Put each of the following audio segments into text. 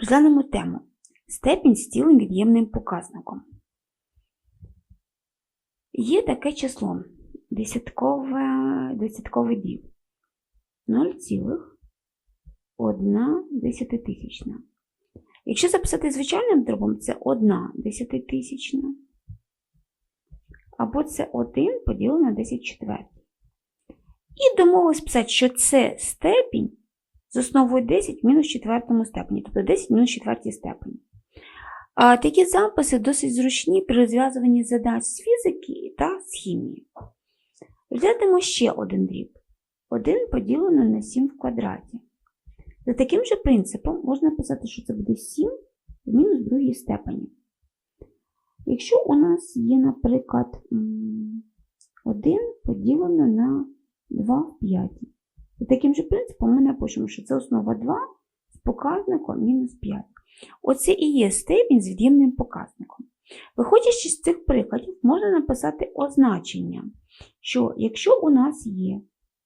Розглянемо тему. Степінь з цілим від'ємним показником. Є таке число десяткове, десятковий дріб 0,1 десятитисячна. Якщо записати звичайним дробом, це 1 десятитисячна. Або це 1 поділено на 10 четвертих. І домовились писати, що це степінь з основою 10 в мінус четвертому степені, тобто 10 в мінус четвертій степені. А такі записи досить зручні при розв'язуванні задач з фізики та з хімії. Розглянемо ще один дріб. 1 поділено на 7 в квадраті. За таким же принципом можна писати, що це буде 7 в мінус другій степені. Якщо у нас є, наприклад, 1 поділено на 2 в п'ятій. За таким же принципом ми напишемо, що це основа 2 з показником мінус 5. Оце і є степінь з від'ємним показником. Виходячи з цих прикладів, можна написати означення, що якщо у нас є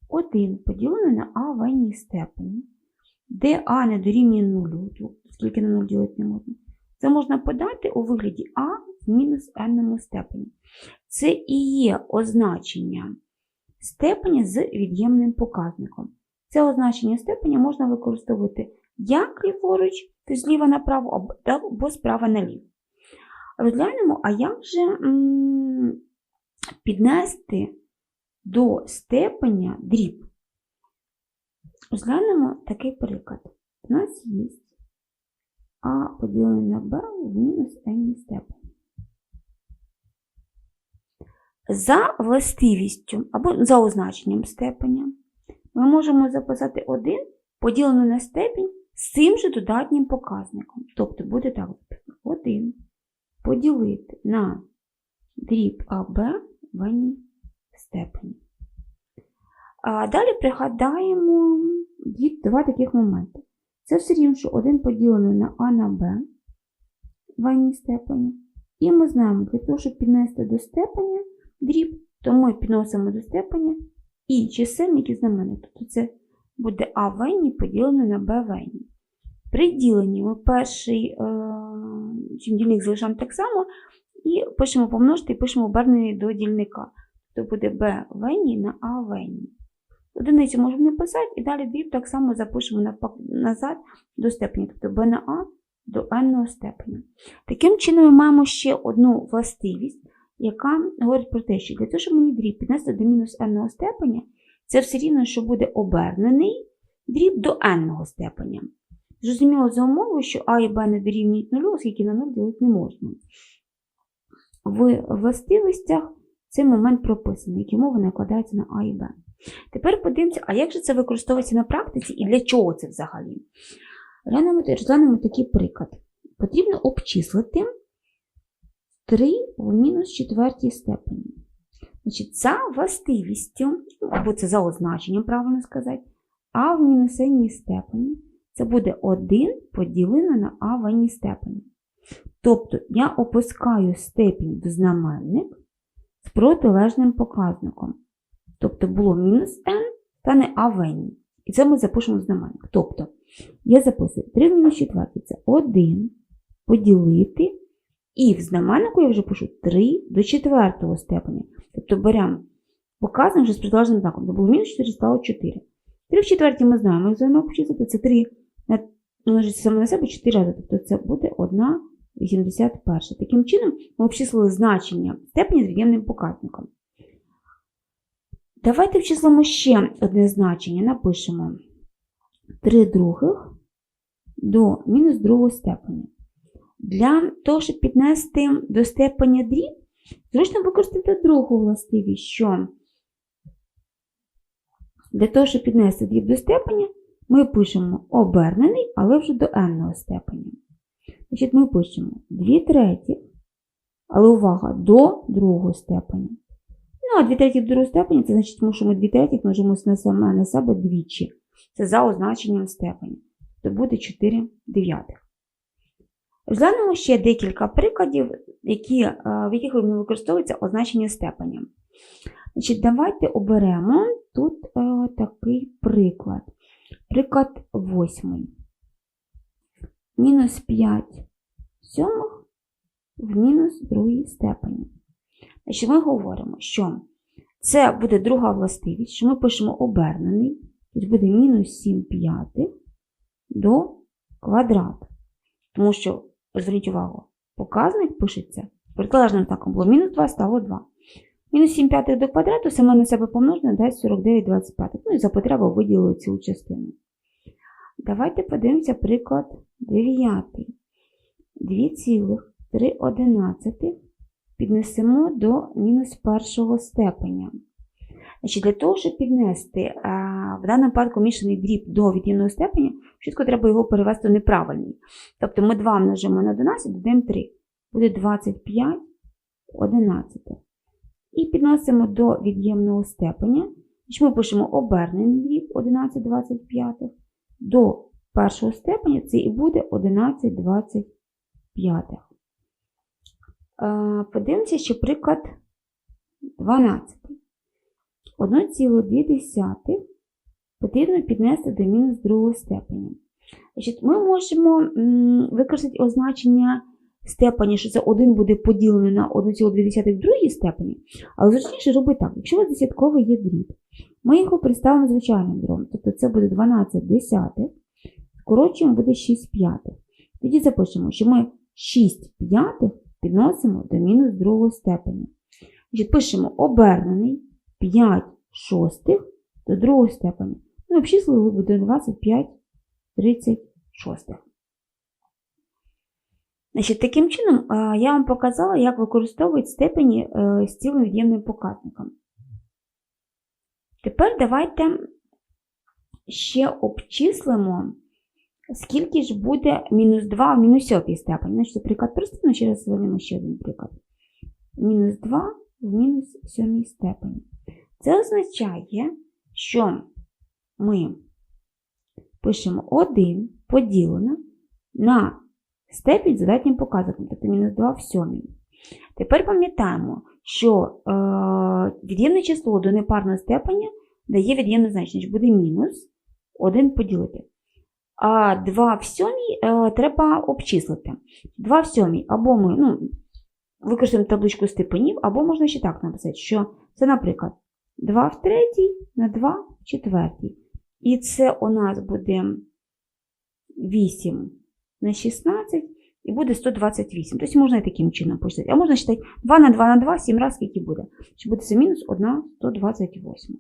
1 поділений на а в n степені, де а не дорівнює 0, оскільки на 0 ділити не можна, це можна подати у вигляді а в мінус n степені. Це і є означення степені з від'ємним показником. Це означення степені можна використовувати як ліворуч, тобто зліва направо, або справа наліво. Розглянемо, а як же піднести до степеня дріб? Розглянемо такий приклад. У нас є А поділене на Б в мінус n степені. За властивістю або за означенням степеня ми можемо записати 1 поділену на степінь з цим же додатнім показником. Тобто буде так записано 1 поділити на дріб АБ в степені. А далі пригадаємо два таких моменти. Це все рівно, що 1 поділений на А на Б в степені. І ми знаємо, для того, щоб піднести до степеня дріб, то ми підносимо до степеня і чисельник і знаменник. Тобто це буде А в n поділено на Б в n. При діленні ми перший е, дільник залишаємо так само і пишемо помножити і пишемо обернений до дільника. Тобто буде b в n на А в n. Одиницю можемо не писати, і далі дріб так само запишемо назад до степені, тобто b на А до n степеня. Таким чином, ми маємо ще одну властивість, яка говорить про те, що для того, щоб мені дріб піднести до мінус n степеня, це все рівно, що буде обернений дріб до n степеня. Зрозуміло за умовою, що А і Б не дорівнюють нулю, оскільки на 0 ділити не можна. В властивостях цей момент прописаний, які мови накладаються на А і Б. Тепер подивимося, а як же це використовується на практиці і для чого це взагалі? Розглянемо такий приклад. Потрібно обчислити 3 в мінус четвертій степені. Значить, За властивістю, або це за означенням, правильно сказати, а в мінусенній степені це буде 1 поділено на а в n степені. Тобто я опускаю степінь в знаменник з протилежним показником. Тобто було мінус n, стане а в n. І це ми запишемо в знаменник. Тобто, я записую 3 в мінус 4 це 1 поділити. І в знаменнику я вже пишу 3 до 4 степеня. Тобто беремо показник вже з протилежним знаком. Це було мінус 4, стало 4. 3 в четвертій ми знаємо, як займемо обчислити, це 3 множиться саме на себе 4 рази. Тобто це буде 1,81. Таким чином, ми обчислили значення степені з від'ємним показником. Давайте вчислимо ще одне значення. Напишемо 3 других до мінус другого степеня. Для того, щоб піднести до степеня дріб, зручно використати другу властивість, що для того, щоб піднести дріб до степеня, ми пишемо обернений, але вже до n степеня. Значить, Ми пишемо 2 треті, але увага, до другого степеня. Ну, а 2 треті до другого степеня, це значить, тому що ми 2 треті множимо на на себе двічі. Це за означенням степеня. То буде 4 дев'ятих. Розглянемо ще декілька прикладів, які, е, в яких використовується означення степеня. Значить, Давайте оберемо тут е, такий приклад. Приклад восьмий. мінус 5 сьомих в мінус другій степені. Значить, ми говоримо, що це буде друга властивість, що ми пишемо обернений, тут буде мінус 7 п'ятих до квадрату. Тому що, зверніть увагу, показник пишеться протилежним знаком було мінус 2, стало 2. Мінус 7 п'ятих до квадрату саме на себе помножене дасть 49 25. Ну і за потребу виділили цю частину. Давайте подивимося приклад 9. 2,3 піднесемо до мінус першого степеня. Значить, Для того, щоб піднести а, в даному випадку мішаний дріб до від'ємного степеня, чітко треба його перевести в неправильний. Тобто ми 2 множимо на 11, додаємо 3. Буде 25 11. І підносимо до від'ємного степеня. Ми пишемо обернений дріб 11 25. До першого степеня це і буде 11 25. Е, Подивимося, ще приклад 12. 1,2 потрібно піднести до мінус другого степеня. Значить, Ми можемо використати означення степені, що це 1 буде поділений на 1,2 в другій степені, але зручніше робити так. Якщо у вас десятковий є дріб, ми його представимо звичайним дробом, тобто це буде 12 десятих, скорочуємо буде 6 п'ятих. Тоді запишемо, що ми 6 п'ятих підносимо до мінус другого степеня. Значить, Пишемо обернений 5 шостих до другого степеня. Ну, обчислили буде 25 36. Значить, Таким чином, я вам показала, як використовують степені е, з цілим від'ємним показником. Тепер давайте ще обчислимо, скільки ж буде мінус 2 в мінусьопій степені. Значить, приклад простий, ще раз звернемо ще один приклад. Мінус 2 в мінус сьомій степені. Це означає, що ми пишемо 1 поділено на степінь з задатнім показником, тобто мінус 2 в сьомій. Тепер пам'ятаємо, що е, від'ємне число до непарного степеня дає від'ємне значення, що буде мінус 1 поділити. А 2 в сьомій е, треба обчислити. 2 в сьомій або ми ну, використаємо табличку степенів, або можна ще так написати, що це, наприклад, 2 в третій на 2 в четвертій. І це у нас буде 8 на 16 і буде 128. Тобто можна і таким чином почитати. А можна читати 2 на 2 на 2, 7 разів скільки буде. Що буде це мінус 1 128.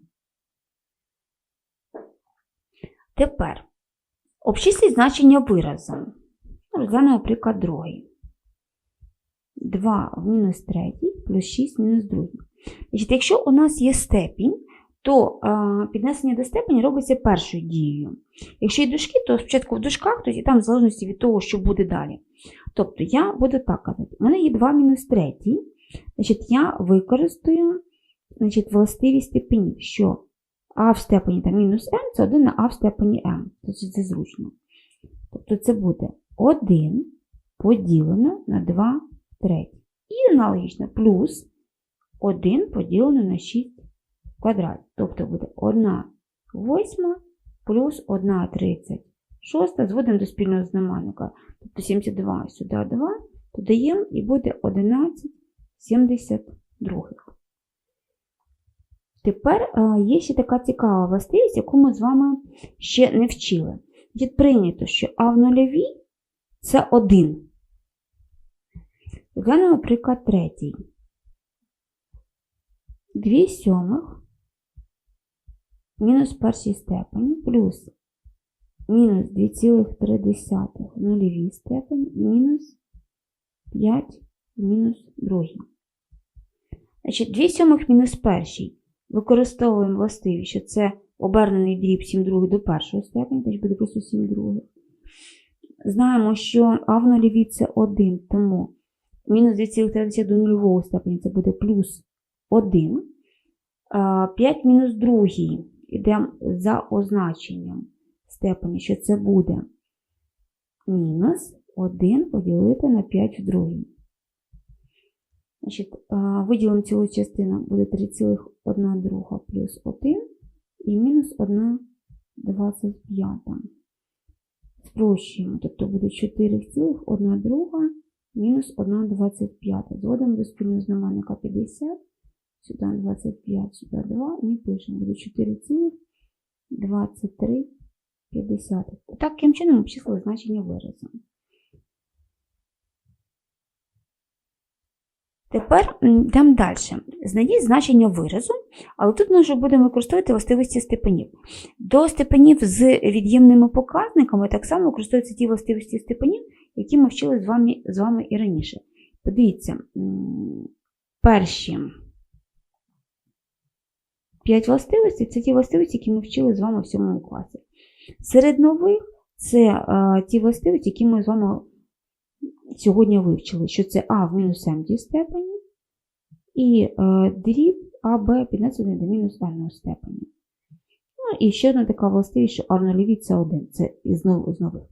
Тепер обчисліть значення виразу. Розглянемо приклад другий. 2 в мінус 3 плюс 6 в мінус 2. Значить, Якщо у нас є степінь, то а, піднесення до степені робиться першою дією. Якщо є дужки, то спочатку в дужках, тоді там в залежності від того, що буде далі. Тобто я буду так казати, у мене є 2 мінус 3, значить я використаю значить, властивість степенів, що а в степені там, мінус m це 1 на а в степені m. Тобто це зручно. Тобто це буде 1 поділено на 2 третій. І аналогічно плюс 1 поділено на 6 квадрат. Тобто буде 1 восьма плюс 1 тридцять шоста, зводимо до спільного знаменника. Тобто 72 сюди 2, додаємо і буде 11 72. Тепер е, є ще така цікава властивість, яку ми з вами ще не вчили. Є прийнято, що А в нульовій це 1. Глянемо приклад третій. 2 сьомих мінус першій степені плюс мінус 2,3 в нульовій степені і мінус 5 мінус другій. Значить, 2 сьомих мінус першій використовуємо властиві, що це обернений дріб 7 других до першої степені, тобто буде просто 7 других. Знаємо, що А в нульовій це 1, тому мінус 2,3 до нульового степені це буде плюс 1. 5 мінус другий. Йдемо за означенням степені, що це буде мінус 1 поділити на 5 в другій. Значить, Виділимо цілу частину буде 3,1 друга плюс 1 і мінус 1 25. Спрощуємо, тобто буде 4,1 друга мінус 1,25. Зводимо до спільного знаменника 50, сюди 25, сюди 2, і пишемо, буде 4,23. Таким чином обчислили значення виразу. Тепер йдемо далі. Знайдіть значення виразу, але тут ми вже будемо використовувати властивості степенів. До степенів з від'ємними показниками так само використовуються ті властивості степенів, які ми вчили з вами, з вами і раніше. Подивіться, перші 5 властивостей це ті властивості, які ми вчили з вами в 7 класі. Серед нових це е, ті властивості, які ми з вами сьогодні вивчили, що це А в мінус 70 степені і е, дріб АБ піднесений до мінус n степені. Ну і ще одна така властивість, що А в нульовій це 1, це із нов- з нових.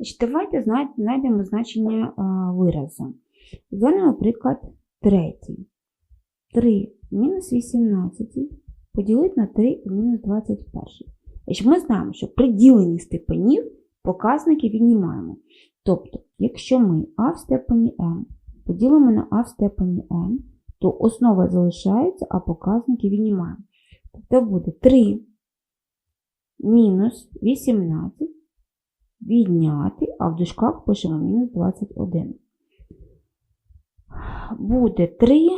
Значить, давайте знайдемо значення е, виразу. Зглянемо приклад третій. 3 мінус 18 поділити на 3 в мінус 21. Значить, ми знаємо, що при діленні степенів показники віднімаємо. Тобто, якщо ми а в степені m поділимо на а в степені n, то основа залишається, а показники віднімаємо. Тобто буде 3 мінус 18 відняти, а в дужках пишемо мінус 21. Буде 3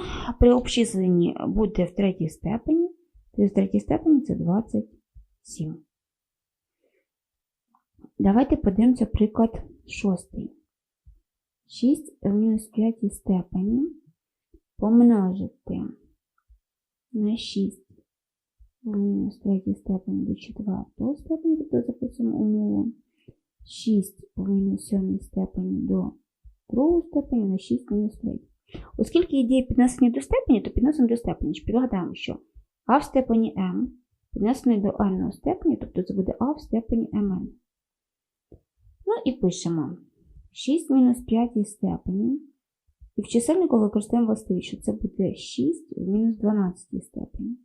при обчисленні буде в третій степені. 3 в третій степені це 27. Давайте подивимося приклад шостий. 6 в мінус 5 степені помножити на 6 в мінус 3 степені до 4 степені, тобто записуємо умову. 6 в мінус 7 степені до 2 степені на 6 в мінус 3. Оскільки є піднесення до степені, то підносимо до степені. Підгадаємо, що а в степені m піднесений до n степені, тобто це буде а в степені mn. Ну і пишемо 6 мінус 5 степені. І в чисельнику використаємо властивість, що це буде 6 в мінус 12 степені.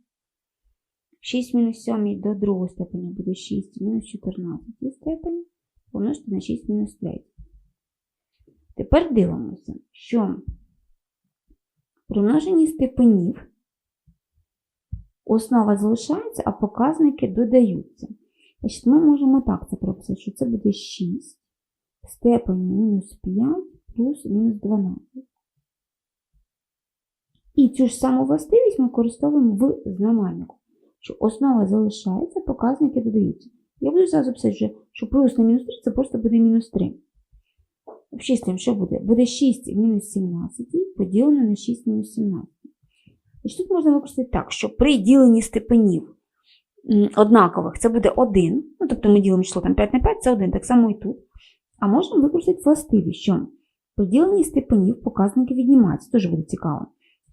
6 мінус 7 до 2 степені буде 6 в мінус 14 степені. Помножити на 6 мінус 3. Тепер дивимося, що при множенні степенів основа залишається, а показники додаються. Значить, ми можемо так це прописати, що це буде 6 в степені мінус 5 плюс мінус 12. І цю ж саму властивість ми використовуємо в знаменнику, що основа залишається, показники додаються. Я буду зразу писати, що- плюс на мінус 3 це просто буде мінус 3. Обчислюємо, що буде? Буде 6 в мінус 17 поділено на 6 мінус 17. Значить, тут можна використати так, що при діленні степенів однакових це буде 1, ну, тобто ми ділимо число там 5 на 5, це 1, так само і тут. А можна використати властивість, що при діленні степенів показники віднімаються, теж буде цікаво.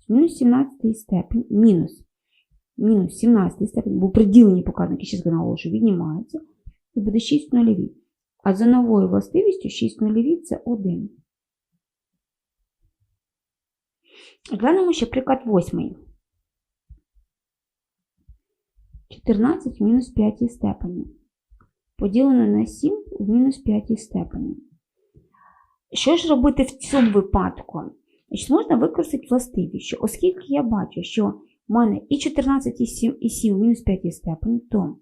Мінус 17 степень, мінус, мінус 17 степень, бо при діленні показники, ще що віднімаються, і буде 6 нульові. А за новою властивістю 6 нульові це 1. Глянемо ще приклад 8. 14 в мінус 5 степені. Поділено на 7 в мінус 5 степені. Що ж робити в цьому випадку? Можна використати властивість, що оскільки я бачу, що в мене і 14 і 7, і 7 в мінус 5 степені, то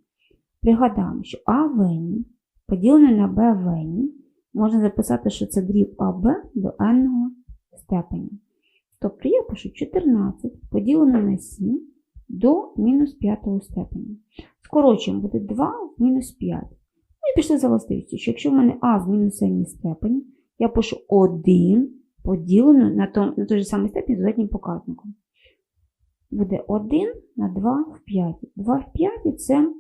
пригадаємо, що А вені поділене на Б вені можна записати, що це дріб АБ до n степені. Тобто я пишу 14 поділено на 7 до мінус 5 степені. Скорочуємо, буде 2 в мінус 5. Ну і пішли за властивістю, що якщо в мене А в мінус 7 степені, я пишу 1 поділено на, на той же самий степені з додатнім показником. Буде 1 на 2 в 5. 2 в 5 це